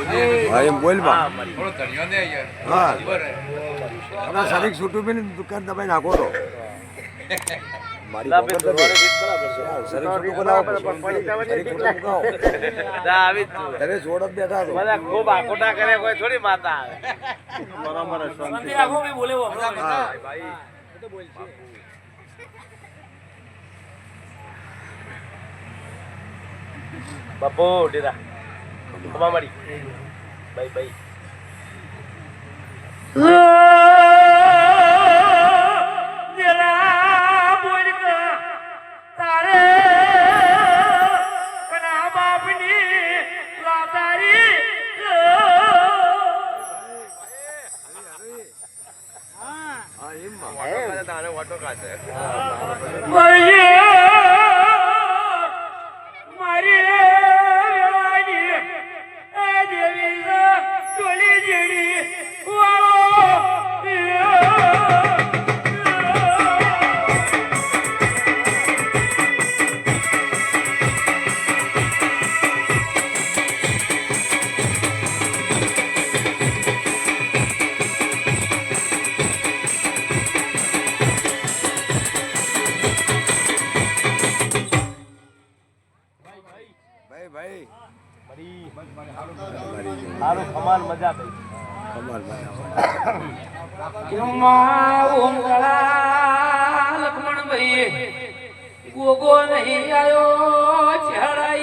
હા એમ બોલ હા મારી થોડો ધણિયો ને યાર. હા. ખબર હે આપણા શરીર છૂટું બી દુકાન દબાઈ નાખો તો. મારી બાપુ ડીરા ખમા મળી બાઈ બાઈ હા ભાઈ સારું મજા ભાઈ ગોગો નહીં આવ્યો ગોગો